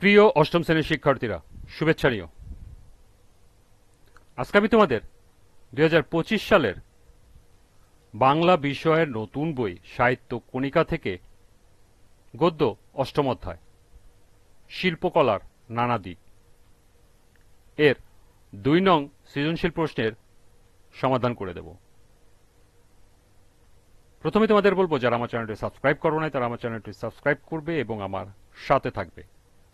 প্রিয় অষ্টম শ্রেণির শিক্ষার্থীরা, শুভেচ্ছা নিও। আজকে আমি তোমাদের দুই হাজার পঁচিশ সালের বাংলা বিষয়ের নতুন বই সাহিত্য কণিকা থেকে গদ্য অষ্টম অধ্যায়, শিল্পকলার নানা দিক এর দুই নং সৃজনশীল প্রশ্নের সমাধান করে দেব। প্রথমে তোমাদের বলব, যারা আমার চ্যানেলটি সাবস্ক্রাইব করো নাই, তারা আমার চ্যানেলটি সাবস্ক্রাইব করবে এবং আমার সাথে থাকবে।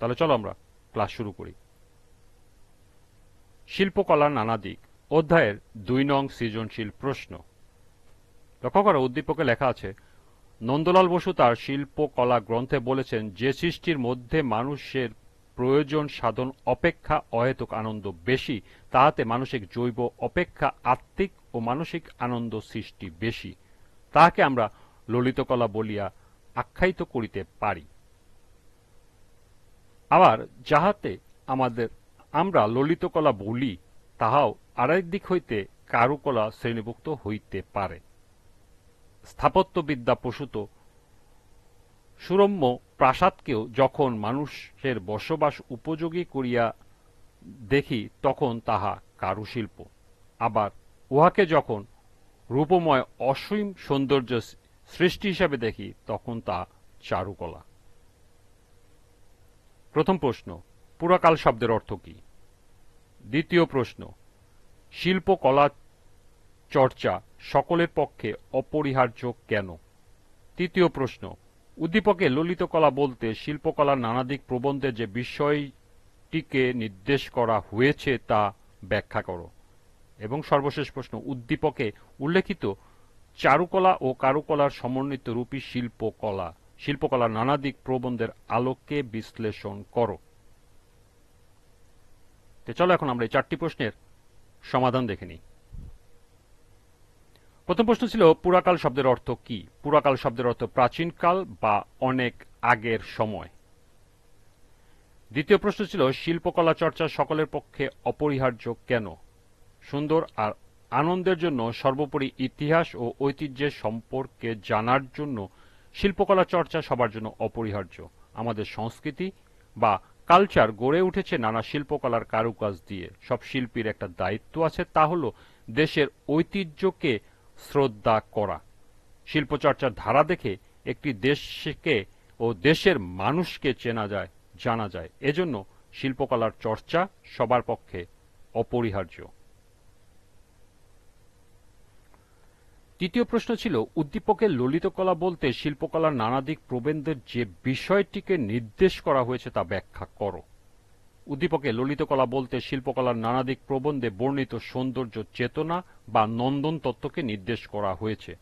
তাহলে চলো আমরা ক্লাস শুরু করি। শিল্পকলার নানা দিক। অধ্যায়ের দুই নং সৃজনশীল প্রশ্ন। লক্ষ্য করো, উদ্দীপকে লেখা আছে, নন্দলাল বসু তার শিল্পকলা গ্রন্থে বলেছেন, যে সৃষ্টির মধ্যে মানুষের প্রয়োজন সাধন অপেক্ষা অহেতুক আনন্দ বেশি, তাহাতে মানসিক জৈব অপেক্ষা আত্মিক ও মানসিক আনন্দ সৃষ্টি বেশি। তাহাকে আমরা ললিতকলা বলিয়া আখ্যায়িত করিতে পারি। আবার যাহাতে আমাদের আমরা ললিতকলা বলি, তাহাও আরেক দিক হইতে কারুকলা শ্রেণীভুক্ত হইতে পারে। স্থাপত্যবিদ্যা প্রসূত, সুরম্য প্রাসাদকেও যখন মানুষের বসবাস উপযোগী করিয়া দেখি, তখন তাহা কারুশিল্প। আবার উহাকে যখন রূপময় অসীম সৌন্দর্য সৃষ্টি হিসাবে দেখি, তখন তা চারুকলা। প্রথম প্রশ্ন, পুরাকাল শব্দের অর্থ কি? দ্বিতীয় প্রশ্ন শিল্পকলা চর্চা সকলের পক্ষে অপরিহার্য কেন? তৃতীয় প্রশ্ন, উদ্দীপকে ললিত কলা বলতে শিল্পকলার নানাদিক প্রবন্ধে যে বিষয়টিকে নির্দেশ করা হয়েছে তা ব্যাখ্যা করো। এবং সর্বশেষ প্রশ্ন, উদ্দীপকে উল্লেখিত চারুকলা ও কারুকলার সমন্বিত রূপী শিল্পকলা শিল্পকলার নানা দিক প্রবন্ধের আলোকে বিশ্লেষণ করো। চলো এখন আমরা এই চারটি প্রশ্নের সমাধান দেখে নিই। প্রথম প্রশ্ন ছিল, পুরাকাল শব্দের অর্থ কি? পুরাকাল শব্দের অর্থ প্রাচীনকাল বা অনেক আগের সময়। দ্বিতীয় প্রশ্ন ছিল, শিল্পকলা চর্চা সকলের পক্ষে অপরিহার্য কেন? সুন্দর আর আনন্দের জন্য সর্বোপরি ইতিহাস ও ঐতিহ্যের সম্পর্কে জানার জন্য শিল্পকলা চর্চা সবার জন্য অপরিহার্য। আমাদের সংস্কৃতি বা কালচার গড়ে উঠেছে নানা শিল্পকলার কারুকাজ দিয়ে। সব শিল্পীর একটা দায়িত্ব আছে, তা হল দেশের ঐতিহ্যকে শ্রদ্ধা করা। শিল্পচর্চার ধারা দেখে একটি দেশকে ও দেশের মানুষকে চেনা যায়, জানা যায়। এজন্য শিল্পকলার চর্চা সবার পক্ষে অপরিহার্য। তৃতীয় প্রশ্ন ছিল, উদ্দীপকের ললিতকলা বলতে শিল্পকলার নানা দিক প্রবন্ধের যে বিষয়টিকে নির্দেশ করা হয়েছে তা ব্যাখ্যা করো। উদ্দীপকে ললিতকলা বলতে শিল্পকলার নানা দিক প্রবন্ধে বর্ণিত সৌন্দর্য চেতনা বা নন্দন তত্ত্বকে নির্দেশ করা হয়েছে।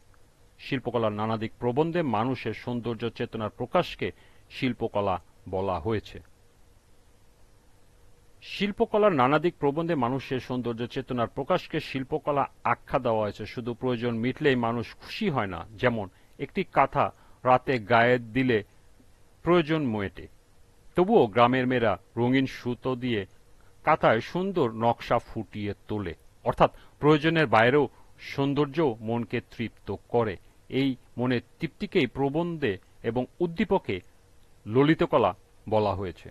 শিল্পকলার নানা দিক প্রবন্ধে মানুষের সৌন্দর্য চেতনার প্রকাশকে শিল্পকলা বলা হয়েছে। শিল্পকলার নানাদিক প্রবন্ধে মানুষের সৌন্দর্য চেতনার প্রকাশকে শিল্পকলা আখ্যা দেওয়া হয়েছে। শুধু প্রয়োজন মিটলেই মানুষ খুশি হয় না। যেমন, একটি কাঁথা রাতে গায়ে দিলে প্রয়োজন মেটে তবুও গ্রামের মেয়েরা রঙিন সুতো দিয়ে কাঁথায় সুন্দর নকশা ফুটিয়ে তোলে। অর্থাৎ প্রয়োজনের বাইরেও সৌন্দর্য মনকে তৃপ্ত করে। এই মনের তৃপ্তিকেই প্রবন্ধে এবং উদ্দীপকে ললিতকলা বলা হয়েছে।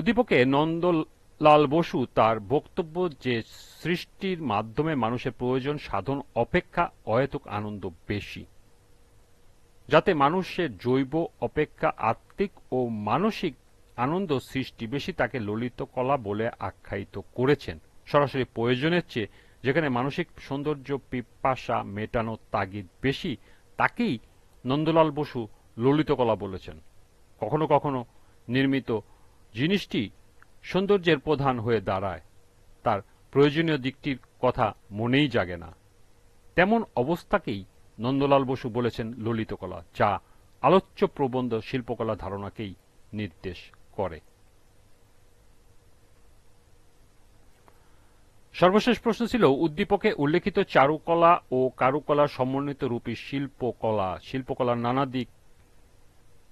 উদ্দীপকে নন্দলাল বসু তার বক্তব্য যে সৃষ্টির মাধ্যমে মানুষের প্রয়োজন সাধন, অপেক্ষা, অহেতুক আনন্দ বেশি। যাতে মানুষের জৈব অপেক্ষা, আত্মিক ও মানসিক আনন্দ সৃষ্টি বেশি, তাকে ললিত কলা বলে আখ্যায়িত করেছেন। সরাসরি প্রয়োজনের চেয়ে যেখানে মানসিক সৌন্দর্য, পিপাসা মেটানো তাগিদ বেশি, তাকেই নন্দলাল বসু ললিত কলা বলেছেন। কখনো কখনো নির্মিত জিনিসটি সৌন্দর্যের প্রধান হয়ে দাঁড়ায়। তার প্রয়োজনীয় দিকটির কথা মনেই জাগে না। তেমন অবস্থাকেই নন্দলাল বসু বলেছেন ললিতকলা, যা আলোচ্য প্রবন্ধ শিল্পকলা ধারণাকেই নির্দেশ করে। সর্বশেষ প্রশ্ন ছিল, উদ্দীপকে উল্লেখিত চারুকলা ও কারুকলা সমন্বিত রূপী শিল্পকলা, শিল্পকলার নানা দিক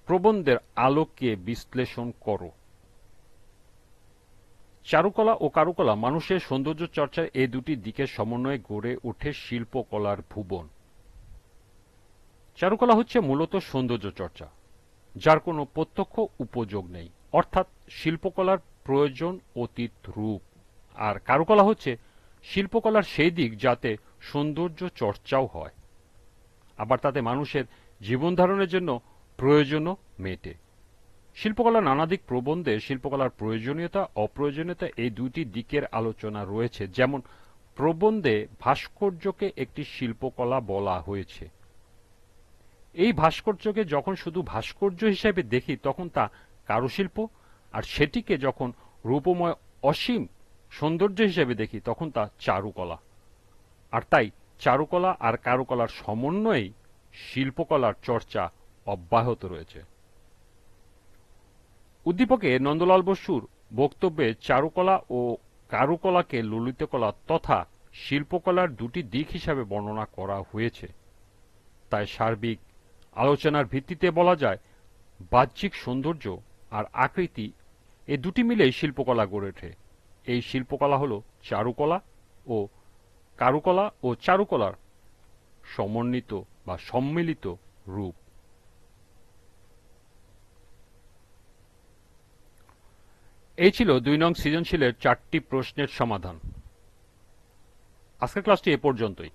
প্রবন্ধের আলোকে বিশ্লেষণ করো। চারুকলা ও কারুকলা মানুষের সৌন্দর্য চর্চার এই দুটি দিকের সমন্বয়ে গড়ে ওঠে শিল্পকলার ভুবন। চারুকলা হচ্ছে মূলত সৌন্দর্য চর্চা, যার কোনো প্রত্যক্ষ উপযোগ নেই। অর্থাৎ শিল্পকলার প্রয়োজন অতীত রূপ। আর কারুকলা হচ্ছে শিল্পকলার সেই দিক যাতে সৌন্দর্য চর্চাও হয়। আবার তাতে মানুষের জীবন ধারণের জন্য প্রয়োজনও মেটে। শিল্পকলার নানাদিক প্রবন্ধে শিল্পকলার প্রয়োজনীয়তা, অপ্রয়োজনীয়তা এই দুইটি দিকের আলোচনা রয়েছে। যেমন, প্রবন্ধে ভাস্কর্যকে একটি শিল্পকলা বলা হয়েছে। এই ভাস্কর্যকে যখন শুধু ভাস্কর্য হিসেবে দেখি, তখন তা কারুশিল্প, আর সেটিকে যখন রূপময় অসীম সৌন্দর্য হিসেবে দেখি, তখন তা চারুকলা। আর তাই চারুকলা আর কারুকলার সমন্বয়েই শিল্পকলার চর্চা অব্যাহত রয়েছে। উদ্দীপকে নন্দলাল বসুর বক্তব্যে চারুকলা ও কারুকলাকে ললিতকলা তথা শিল্পকলার দুটি দিক হিসাবে বর্ণনা করা হয়েছে। তাই সার্বিক আলোচনার ভিত্তিতে বলা যায়, বাহ্যিক সৌন্দর্য আর আকৃতি এ দুটি মিলেই শিল্পকলা গড়ে ওঠে। এই শিল্পকলা হল চারুকলা ও কারুকলা ও চারুকলার সমন্বিত বা সম্মিলিত রূপ। এই ছিল দুই নং সৃজনশীলের চারটি প্রশ্নের সমাধান। আজকের ক্লাসটি এ পর্যন্তই।